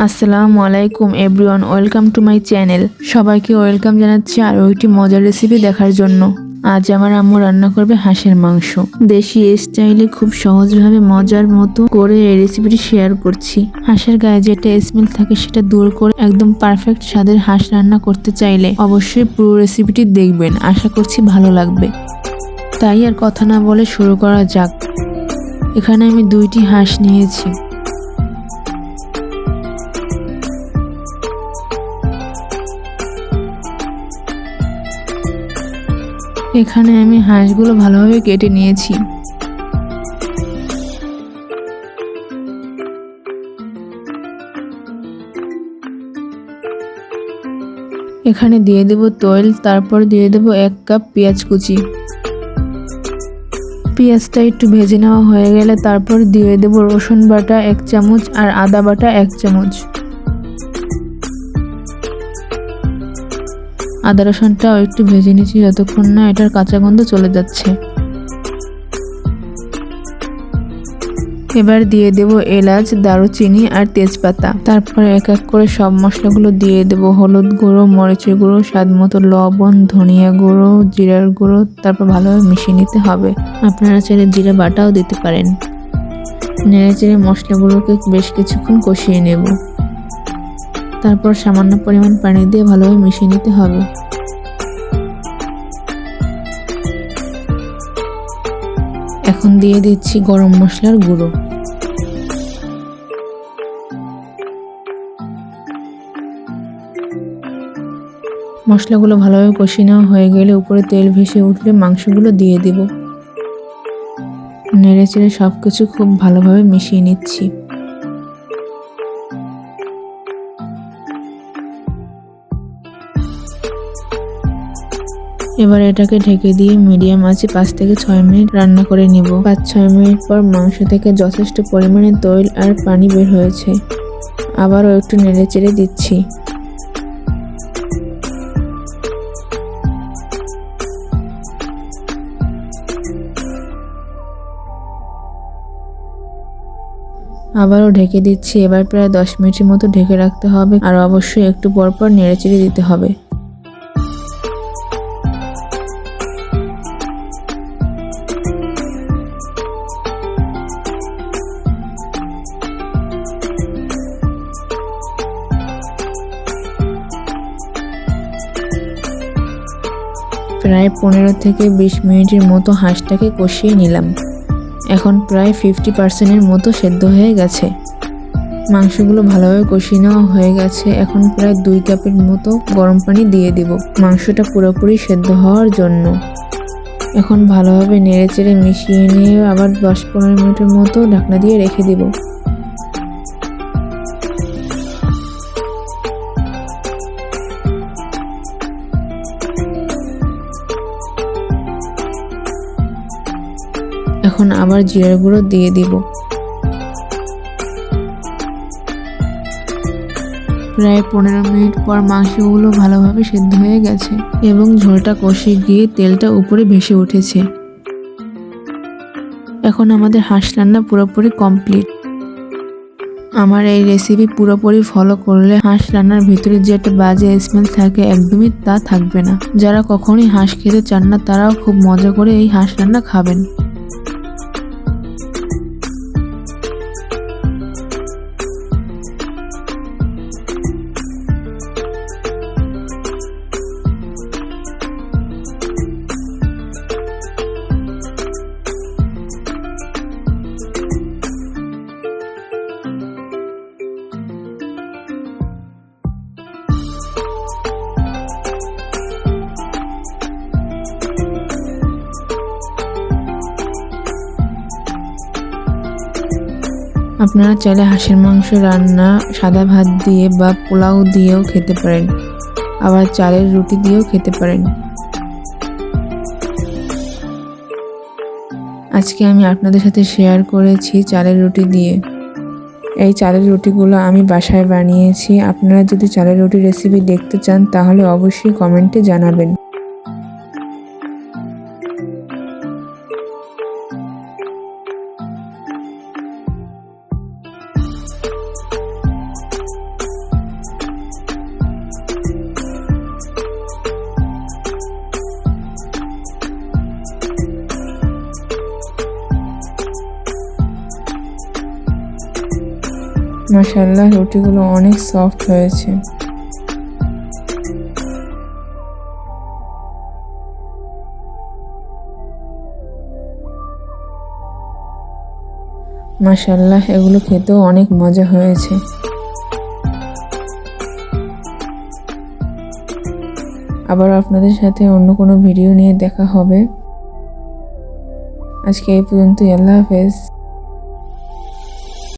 আসসালামু আলাইকুম everyone welcome to my channel সবাইকে ওয়েলকাম জানাচ্ছি আরও একটি মজার রেসিপি দেখার জন্য। আজ আমার আম্মু রান্না করবে হাঁসের মাংস। দেশি স্টাইলে খুব সহজভাবে মজার মতো করে এই রেসিপিটি শেয়ার করছি। হাঁসের গায়ে যেটা স্মেল থাকে সেটা দূর করে একদম পারফেক্ট স্বাদের হাঁস রান্না করতে চাইলে অবশ্যই পুরো রেসিপিটি দেখবেন। আশা করছি ভালো লাগবে। তাই আর কথা না বলে শুরু করা যাক। এখানে আমি দুইটি হাঁস নিয়েছি। এখানে আমি হাঁসগুলো ভালোভাবে কেটে নিয়েছি। এখানে দিয়ে দেব তৈল, তারপর দিয়ে দেব এক কাপ পেঁয়াজ কুচি। পেঁয়াজটা একটু ভেজে নেওয়া হয়ে গেলে তারপর দিয়ে দেব রসুন বাটা এক চামচ আর আদা বাটা এক চামচ। আদা রসুনটাও একটু ভেজে নিচ্ছি যতক্ষণ না এটার কাঁচা গন্ধ চলে যাচ্ছে। এবার দিয়ে দেব এলাচ, দারুচিনি আর তেজপাতা। তারপরে এক এক করে সব মশলাগুলো দিয়ে দেব। হলুদ গুঁড়ো, মরিচের গুঁড়ো, স্বাদ মতো লবণ, ধনিয়া গুঁড়ো, জিরার গুঁড়ো, তারপর ভালোভাবে মিশিয়ে নিতে হবে। আপনারা চাইলে জিরা বাটাও দিতে পারেন। নেড়ে চেড়ে মশলাগুলোকে বেশ কিছুক্ষণ কষিয়ে নেব। তারপর সামান্য পরিমাণ পানি দিয়ে ভালোভাবে মিশিয়ে নিতে হবে। এখন দিয়ে দিচ্ছি গরম মশলার গুঁড়ো। মশলাগুলো ভালোভাবে কষিয়ে নেওয়া হয়ে গেলে উপরে তেল ভেসে উঠলে মাংসগুলো দিয়ে দেব। নেড়ে চেড়ে সব কিছু খুব ভালোভাবে মিশিয়ে নিচ্ছি। এবার এটাকে ঢেকে দিয়ে মিডিয়াম আছে পাঁচ থেকে ছয় মিনিট রান্না করে নিব। পাঁচ, ছয় মিনিট পর মাংস থেকে যথেষ্ট পরিমাণে তৈল আর পানি বের হয়েছে। আবারও একটু নেড়ে চেড়ে দিচ্ছি। আবারও ঢেকে দিচ্ছি। এবার প্রায় দশ মিনিটের মতো ঢেকে রাখতে হবে। আর অবশ্যই একটু পরপর নেড়ে চেড়ে দিতে হবে। প্রায় পনেরো থেকে বিশ মিনিটের মতো হাঁসটাকে কষিয়ে নিলাম। এখন প্রায় ফিফটি পার্সেন্টের মতো সেদ্ধ হয়ে গেছে। মাংসগুলো ভালোভাবে কষিয়ে নেওয়া হয়ে গেছে। এখন প্রায় দুই কাপের মতো গরম পানি দিয়ে দিব। মাংসটা পুরোপুরি সেদ্ধ হওয়ার জন্য। এখন ভালোভাবে নেড়ে চেড়ে মিশিয়ে নিয়ে আবার দশ পনেরো মিনিটের মতো ঢাকনা দিয়ে রেখে দিব। এখন আবার জিরার গুঁড়ো দিয়ে দিব। প্রায় পনেরো মিনিট পর মাংসগুলো ভালোভাবে সেদ্ধ হয়ে গেছে এবং ঝোলটা কষে গিয়ে তেলটা উপরে ভেসে উঠেছে। এখন আমাদের হাঁস রান্না পুরোপুরি কমপ্লিট। আমার এই রেসিপি পুরোপুরি ফলো করলে হাঁস রান্নার ভিতরে যে একটা বাজে স্মেল থাকে একদমই তা থাকবে না। যারা কখনই হাঁস খেতে চান না, তারাও খুব মজা করে এই হাঁস রান্না খাবেন। আপনারা চাইলে হাঁসের মাংস রান্না, সাদা ভাত দিয়ে বা পোলাও দিয়েও খেতে পারেন। আবার চালের রুটি দিয়েও খেতে পারেন। আজকে আমি আপনাদের সাথে শেয়ার করেছি চালের রুটি দিয়ে। এই চালের রুটিগুলো আমি বাসায় বানিয়েছি। আপনারা যদি চালের রুটি রেসিপি দেখতে চান, তাহলে অবশ্যই কমেন্টে জানাবেন। মাসাল্লাহ রুটিগুলো অনেক সফট হয়েছে। মাসাল্লাহ এগুলো খেতেও অনেক মজা হয়েছে। আবার আপনাদের সাথে অন্য কোনো ভিডিও নিয়ে দেখা হবে। আজকে এই পর্যন্তই, আল্লাহ হাফেজ।